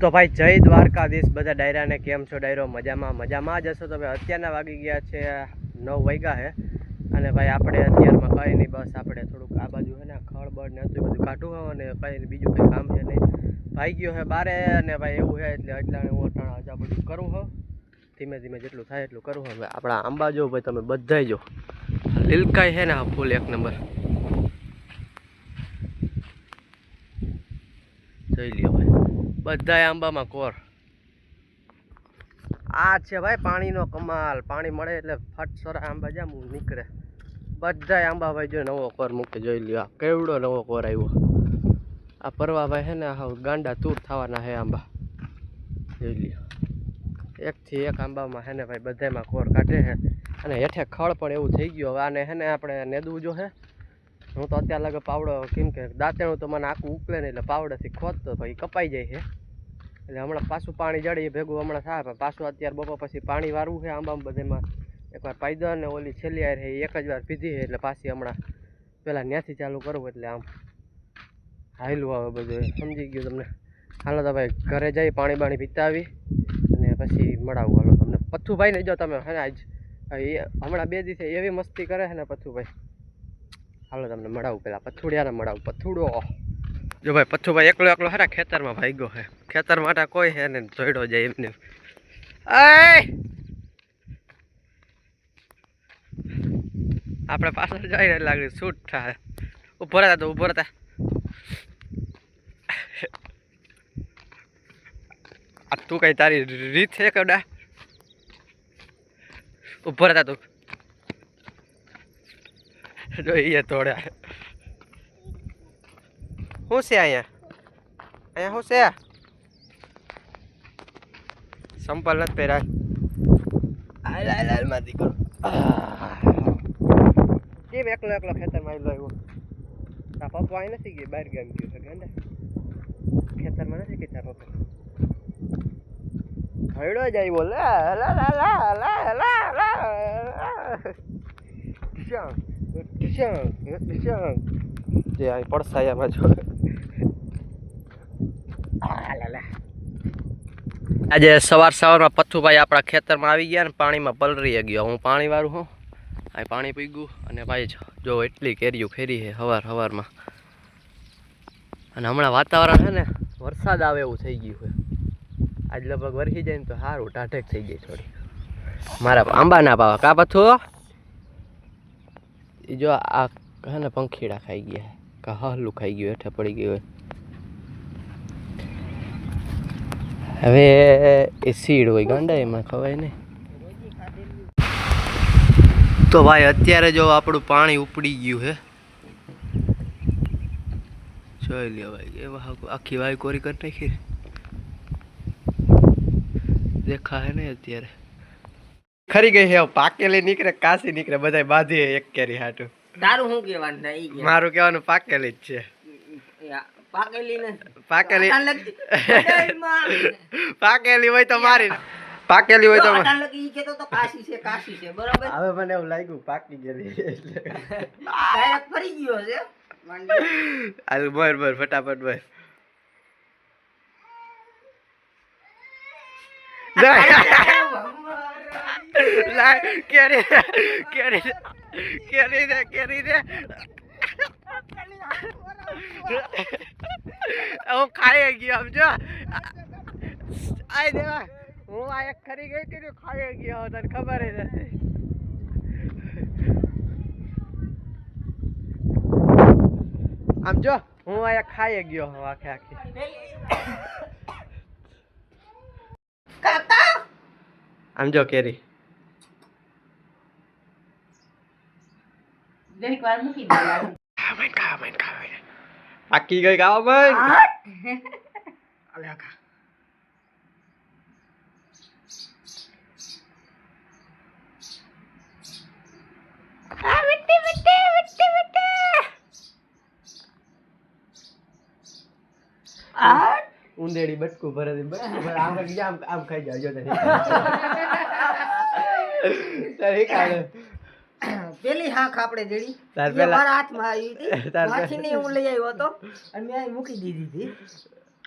તો ભાઈ જય દ્વારકાધીશ, બધા ડાયરાને કેમ છો? ડાયરો મજામાં? મજામાં જ હશો? તો ભાઈ અત્યારના વાગી ગયા છે, નવ વાગ્યા હે. અને ભાઈ આપણે અત્યારમાં કંઈ નહીં, બસ આપણે થોડુંક આ બાજુ છે ને ખળબળ ને હતું બધું કાઢું હોય અને કંઈ બીજું કંઈ કામ છે નહીં. ભાઈ ગયો હે બારે અને ભાઈ એવું છે એટલે એટલાને હું અટાણા હજા બધું કરું હો. ધીમે ધીમે જેટલું થાય એટલું કરું હવે આપણા આંબા જો, ભાઈ તમે બધા જો. લીલકાઈ છે ને આ ફૂલ એક નંબર. જોઈ લ્યો ભાઈ. બધાય આંબામાં કોર. આ છે ભાઈ પાણીનો કમાલ. પાણી મળે એટલે ફટ સરા આંબા જામ નીકળે. બધાય આંબા ભાઈ જો નવો કોર મૂકે જોઈ લ્યો. આ કેવડો નવો કોર આવ્યો. આ પરવાભાઈ હે ને હા ગાંડા તૂર થવાના હે આંબા. જોઈ લ્યો. એકથી એક આંબામાં હે ને ભાઈ બધાયમાં કોર કાઢે છે અને હેઠે ખળ પણ એવું થઈ ગયું. હવે આને હે ને આપણે નેદવું જો હે. હું તો અત્યારે લગે પાવડો, કેમ કે દાંતેણું તો મને આખું ઉકલે નહીં એટલે પાવડેથી ખોદતો ભાઈ કપાઈ જાય છે એટલે હમણાં પાછું પાણી જડી ભેગું હમણાં થાય, પણ પાછું અત્યારે બપોર પછી પાણી વારવું છે આંબા બધેમાં. એકવાર પાયદો ને ઓલી છેલ્લી આર એક જ વાર પીધી છે, એટલે પાછી હમણાં પહેલાં ત્યાંથી ચાલુ કરવું એટલે આમ હાયલું આવે બધું સમજી ગયું તમને? હાલો તો ભાઈ, ઘરે જઈ પાણી બાણી પીતા આવી અને પછી મળાવું. હાલો તમને. પથ્થુભાઈ ને જો તમે, હે આજ એ હમણાં બે દિવસે એવી મસ્તી કરે છે ને પથ્થુભાઈ. હાલો તમને મળાવું પેલા. પથ્થુડિયાને મળાવું. પથુડો. જો ભાઈ પથ્થુભાઈ એકલો એકલો ખરા ખેતરમાં ભાગ્યો હે. ખેતર માટે કોઈ હે ને જોઈડો જાય એમને આપણે પાછળ જઈને લાગે છૂટ થાય? ઊભો રહેતા તો ઊભો રહેતા આ તું કઈ તારી રીત છે કડા ઊભો રહેતા તું જો એ તોડ્યા શું છે અહીંયા અહીંયા શું છે સંપલ નથી પહેરાય હાલ હાલ હાલમાં દીકરો કેમ એકલો એકલો ખેતરમાં આવેલો આવ્યો તાર પપ્પા અહીં નથી ગઈ બહાર ગામ ગયો છે ગાંડા ખેતરમાં નથી ગઈ તાર પપ્પા હયડો જ આવ્યો લા લા લા લા લા લા લા ઢીશાંગ ઢીશાંગ ઢીશાંગ જે અહીં પડસાયામાં જો આજે સવાર સવારમાં પથ્થુભાઈ આપણા ખેતરમાં આવી ગયા ને પાણીમાં પલરી ગયો. હું પાણીવાળું હું આ પાણી પી ગયું અને ભાઈ જો- એટલી કેરીઓ ફેરી છે હવાર હવારમાં. અને હમણાં વાતાવરણ છે ને, વરસાદ આવે એવું થઈ ગયું છે. આજ લગભગ વરસી જાય ને તો સારું ટાઢેક થઈ જાય થોડી. મારા આંબાના પાવા કા પથ્થુ જો આ હે ને, પંખીડા ખાઈ ગયા કા હલું ખાઈ ગયું, હેઠે પડી ગયું હોય હવે એ સીડ હોય ગાંડા એમાં ખવાય નહીં. તો ભાઈ અત્યારે જો આપણું પાણી ઉપડી ગયું હે જોઈ લ્યો ભાઈ એવા આખું- વાય કોરી કરી નાખી દેખા હે ને અત્યારે. ખરી ગઈ હે પાકેલી નીકળે કાસી નીકળે બધા બાંધી એક કેરી હાટું. તારું શું કહેવાનું મારું કહેવાનું પાકેલી જ છે. પાકેલી ને પાકેલી. પાકેલી હોય તો મારી પાકેલી હોય તો લગી ઈ કહેતો તો કાશી છે કાશી છે બરાબર હવે મને એવું લાગ્યું પાકી ગયેલી એટલે ડાયરેક્ટ ફરી ગયો છે માંડી. હાલ બર બર ફટાફટ બર લાય કેરી કેરી દે, કેરી દે કેરી દે હું ખાઈ ગયો સમજો? આય દેવા હું આ એક ખરી ગઈ હતી ખાઈ ગયો તને ખબર જ નથી. આમ જો હું અહીંયા ખાઈ ગયો હું આખે આખી. આમ જો કેરી. દેખ વાર મૂકી દે. ખાવા ખાવા ખાવા પાકી ગઈ ખાવા માંડ અલે આ ઉંદેડી બટકું ભરે દે બટકું ભરે આમ આમ આમ ખાઈ જાવ જો તને તારે ખાડે પેલી હાંખ આપણે જેડી તાર પેલા- મારા હાથમાં આવી હતી. તાર હું લઈ આવ્યો હતો. અને મેં મૂકી દીધી હતી.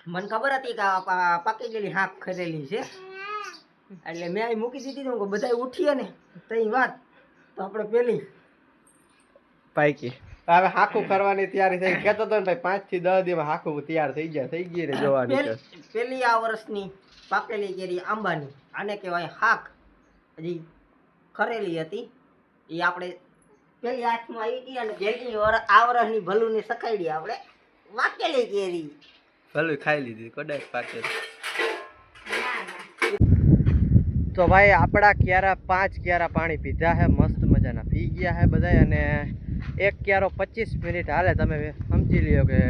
મને ખબર હતી કે પાકી ગયેલી હાંખ ખરેલી છે. એટલે મેં અહીં મૂકી દીધી તો બધા ઉઠીએ ને. તઈ વાત. તો આપણે પેલી પાકી. હવે હાખું કરવાની તૈયારી થઈ. કેતો તો ભાઈ પાંચથી દસ દિવસ હાખું તૈયાર થઈ ગયા. થઈ ગઈ ને જોવાની પેલી પેલી આ વર્ષની પાકેલી કેરી આંબાની. આને કહેવાય હાક હજી ખરેલી હતી. એ આપણે પેલી હાથમાં આવી ગઈ અને ભેગી વર- આ વર્ષની ભલુની સખાડી આપણે વાકેલી કેરી ભલું ખાઈ લીધી કદાચ પાકે. તો ભાઈ આપણા ક્યારા પાંચ ક્યારા પાણી પીધા છે મસ્ત મજાના પી ગયા છે બધા અને એક ક્યારો પચીસ મિનિટ હાલે તમે સમજી લ્યો કે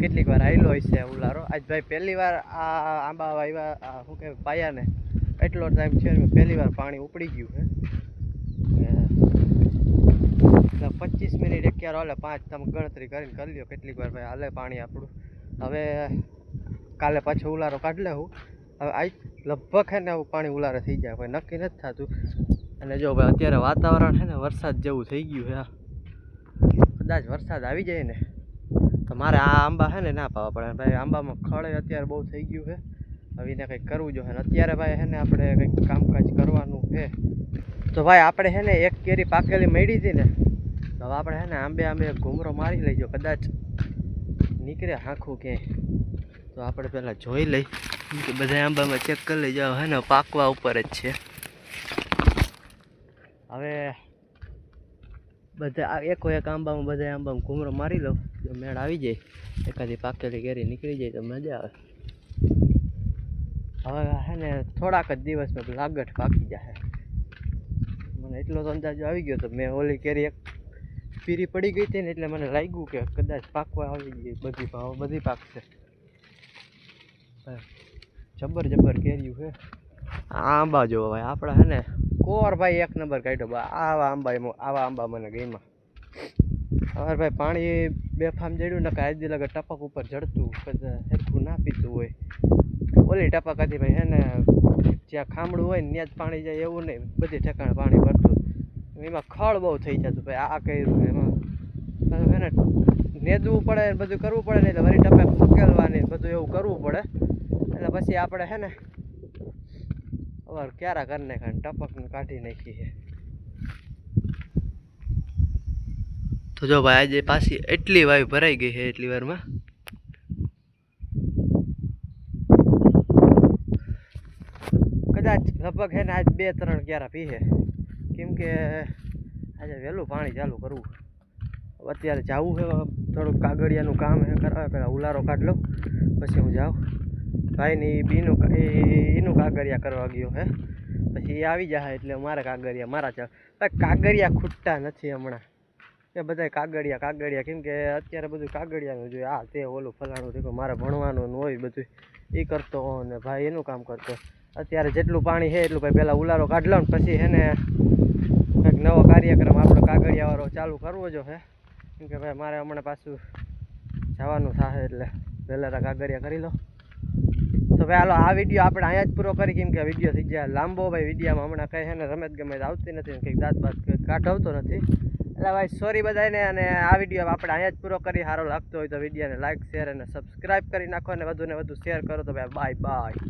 કેટલીક વાર આવેલો હોય છે ઉલારો. આજ ભાઈ પહેલી વાર આ આંબા આવ્યા આ શું કહેવાય પાયાને એટલો ટાઈમ છે પહેલી વાર પાણી ઉપડી ગયું છે એટલે પચીસ મિનિટ એક હાલે પાંચ તમે ગણતરી કરીને કરી લ્યો કેટલીક વાર ભાઈ હાલે પાણી આપણું. હવે કાલે પાછો ઉલારો કાઢી લેવું હવે આજ લગભગ છે ને પાણી ઉલારે થઈ જાય ભાઈ નક્કી નથી થતું. અને જો ભાઈ અત્યારે વાતાવરણ છે ને વરસાદ જેવું થઈ ગયું છે કદાચ વરસાદ આવી જાય ને, તો મારે આ આંબા છે ને ના પાવા પડે. ભાઈ આંબામાં ખળે અત્યારે બહુ થઈ ગયું છે. હવે એને કંઈક કરવું જોઈએ. અને અત્યારે ભાઈ છે ને આપણે કંઈક કામકાજ કરવાનું છે. તો ભાઈ આપણે છે ને એક કેરી પાકેલી મળી હતી ને હવે આપણે હે ને આંબે આંબે ઘૂમરો મારી લઈજો કદાચ નીકળે આખું ક્યાંય. તો આપણે પહેલાં જોઈ લઈ. કે બધા આંબામાં ચેક કરી લઈ જાઓ હે ને પાકવા ઉપર જ છે. હવે બધા એકો એક આંબામાં બધા આંબામાં ઘૂમરો મારી લઉં. જો મેળ આવી જાય, એકાદી પાકેલી કેરી નીકળી જાય તો મજા આવે. હવે હે ને થોડાક જ દિવસમાં લાગઠ પાકી જાય મને એટલો તો અંદાજો આવી ગયો તો મેં ઓલી કેરી એક પીરી પડી ગઈ હતી ને એટલે મને લાગ્યું કે કદાચ પાકવા આવી ગઈ બધી ભાવ, બધી પાકશે જબર જબર કેર્યું છે. આંબા જો ભાઈ, આપણા હે ને, કોર ભાઈ એક નંબર કાઢ્યો. આવા આંબા આવા આંબા મને ગઈમાં હવે ભાઈ પાણી બેફામ જડ્યું ને કાંઈ લગે ટપક ઉપર જડતું સરખું ના પીતું હોય. ઓલી ટપક હતી ભાઈ, હે ને, જ્યાં ખામડું હોય ને ત્યાં જ પાણી જાય એવું નહીં. બધી ઠેકાણે પાણી ભરતું એમાં ખળ બહુ થઈ જતું ભાઈ આ કર્યું એમાં? પાછું નેદવું પડે ને બધું કરવું પડે ને એટલે વરી ટપક ફકેલવાની બધું એવું કરવું પડે. એટલે પછી આપણે હે ને, અવાર ક્યારા ને ખાને ટપકને કાઢી નાખીએ તો જો ભાઈ, આજે પાછી એટલી વાયુ ભરાઈ ગઈ છે એટલી વારમાં. કદાચ લગભગ હે ને આજ બે ત્રણ ક્યારા પીએ. કેમ કે આજે વહેલું પાણી ચાલુ કરવું. અત્યારે જવું છે, થોડુંક કાગળિયાનું કામ એ કરાવે પહેલાં ઉલારો કાઢ લઉં, પછી હું જાઉં. ભાઈની બીનું એનું કાગળિયા કરવા ગયો હે, પછી એ આવી જાય એટલે મારા કાગળિયા, મારા ચા કાગળિયા ખૂટતા નથી હમણાં. એ બધા કાગળિયા કાગળિયા, કેમ કે અત્યારે બધું કાગળિયાનું જોઈએ. આ તે ઓલું ફલાણું મારે ભણવાનું હોય બધું એ કરતો ને ભાઈ એનું કામ કરતો. અત્યારે જેટલું પાણી છે એટલું ભાઈ પહેલાં ઉલારો કાઢ લો ને પછી એને કંઈક નવો કાર્યક્રમ આપણો કાગળિયાવાળો ચાલુ કરવો જો હે. કેમ કે ભાઈ મારે હમણાં પાછું જવાનું થશે એટલે પહેલાં કાગળિયા કરી લો. તો ભાઈ હાલો, આ વીડિયો આપણે અહીંયા જ પૂરો કરી કેમ કે વીડિયો થઈ ગયા લાંબો ભાઈ. વિડીયોમાં હમણાં કંઈ છે ને રમત ગમત આવતી નથી ને કંઈક દાંત બાત કાઢવતો નથી. એટલે ભાઈ સોરી બધાને અને આ વીડિયો આપણે અહીંયા જ પૂરો કરી. સારો લાગતો હોય તો વિડીયોને લાઈક શેર અને સબસ્ક્રાઈબ કરી નાખો અને વધુને વધુ શેર કરો તો ભાઈ બાય બાય